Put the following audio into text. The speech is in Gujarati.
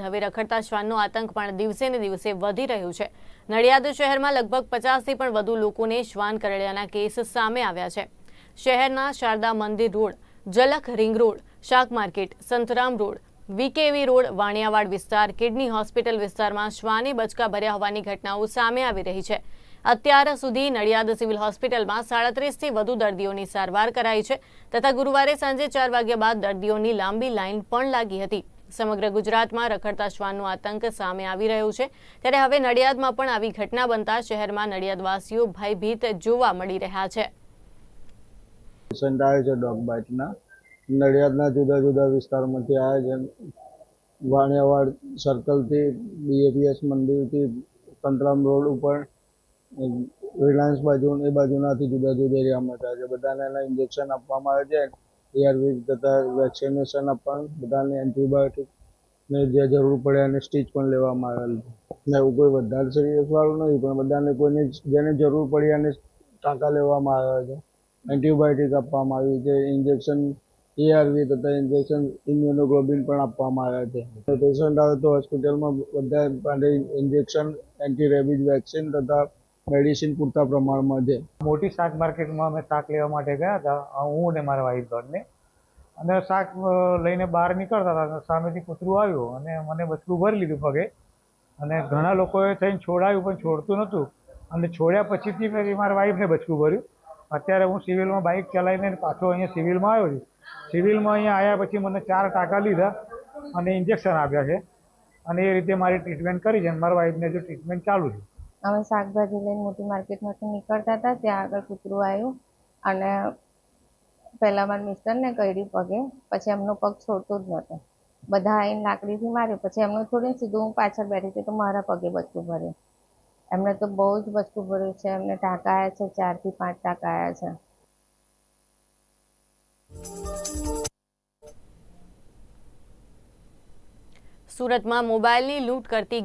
હવે રખડતા શ્વાનનો આતંક પણ દિવસે ને દિવસે વધી રહ્યું છે. નડિયાદ શહેરમાં લગભગ પચાસથી પણ વધુ લોકોને શ્વાન કરડ્યાના કેસ સામે આવ્યા છે. શહેરના શારદા મંદિર રોડ જલખ રિંગ રોડ, શાક market, Santram road, VKV road, Vaniyawad વિસ્તાર, કિડની હોસ્પિટલ વિસ્તારમાં શ્વાને બચકા ભર્યા હોવાની ઘટનાઓ સામે આવી રહી છે. અત્યાર સુધી નડિયાદ સિવિલ હોસ્પિટલમાં સાડત્રીસથી વધુ દર્દીઓની સારવાર કરાઈ છે તથા ગુરુવારે સાંજે ચાર વાગ્યા બાદ દર્દીઓની લાંબી લાઇન પણ લાગી હતી. સમગ્ર ગુજરાતમાં રખડતા શ્વાનનો આતંક સામે આવી રહ્યો છે. ત્યારે હવે નડિયાદમાં પણ આવી ઘટના બનતા શહેરમાં નડિયાદવાસીઓ ભયભીત જોવા મળી રહ્યા છે. નડિયાદના જુદા જુદા વિસ્તારમાંથી આવે છે. વાણિયાવાડ સર્કલથી બીએપીએસ મંદિરથી, કંતરામ રોડ ઉપર, રિલાયન્સ બાજુ, એ બાજુનાથી જુદા જુદા એરિયામાં થાય છે. બધાને એના ઇન્જેક્શન આપવામાં આવે છે. એઆરવી તથા વેક્સિનેશન આપવાનું બધાને એન્ટીબાયોટિક ને જે જરૂર પડે અને સ્ટીચ પણ લેવામાં આવેલ છે. ને એવું કોઈ વધારે સિરિયસ વાળું નથી, પણ બધાને કોઈને જેને જરૂર પડી એને ટાંકા લેવામાં આવ્યા છે. એન્ટીબાયોટિક આપવામાં આવી છે ઇન્જેક્શન એઆરવી તથા ઇન્જેક્શન ઇમ્યુનોગ્લોબિન પણ આપવામાં આવ્યા છે. પેશન્ટ આવે તો હોસ્પિટલમાં બધા માટે ઇન્જેક્શન એન્ટી રેબિડ વેક્સિન તથા મેડિસિન પૂરતા પ્રમાણમાં છે. મોટી શાક માર્કેટમાં અમે શાક લેવા માટે ગયા હતા હું અને મારા વાઈફ બંને. અને શાક લઈને બહાર નીકળતા હતા સામેથી કૂતરું આવ્યું અને મને બચકું ભરી લીધું પગે. અને ઘણા લોકોએ થઈને છોડાયું, પણ છોડતું નહોતું. અને છોડ્યા પછીથી મેં મારા વાઈફને બચકું ભર્યું. અત્યારે હું સિવિલમાં બાઇક ચલાવીને પાછો અહીંયા સિવિલમાં આવ્યો છું. સિવિલમાં અહીંયા આવ્યા પછી મને ચાર ટાંકા લીધા અને ઇન્જેક્શન આપ્યા છે. અને એ રીતે મારી ટ્રીટમેન્ટ કરી છે અને મારા વાઈફને જો ટ્રીટમેન્ટ ચાલુ છે. અમે શાકભાજી લઈને મોટી માર્કેટમાંથી નીકળતા હતા, ત્યાં આગળ કૂતરું આવ્યું અને પહેલાં મારા મિસ્ટરને કરડી પગે, પછી એમનો પગ છોડતો જ નહોતો. બધા આવીને લાકડીથી માર્યો, પછી એમનો છોડીને સીધું હું પાછળ બેઠી તો મારા પગે બચકું ભર્યું. એમને તો બહુ જ બચકું ભર્યું છે, એમને ટાંકા આવ્યા છે, ચારથી પાંચ ટાંકા આવ્યા છે. સુરતમાં મોબાઈલની લૂંટ કરતી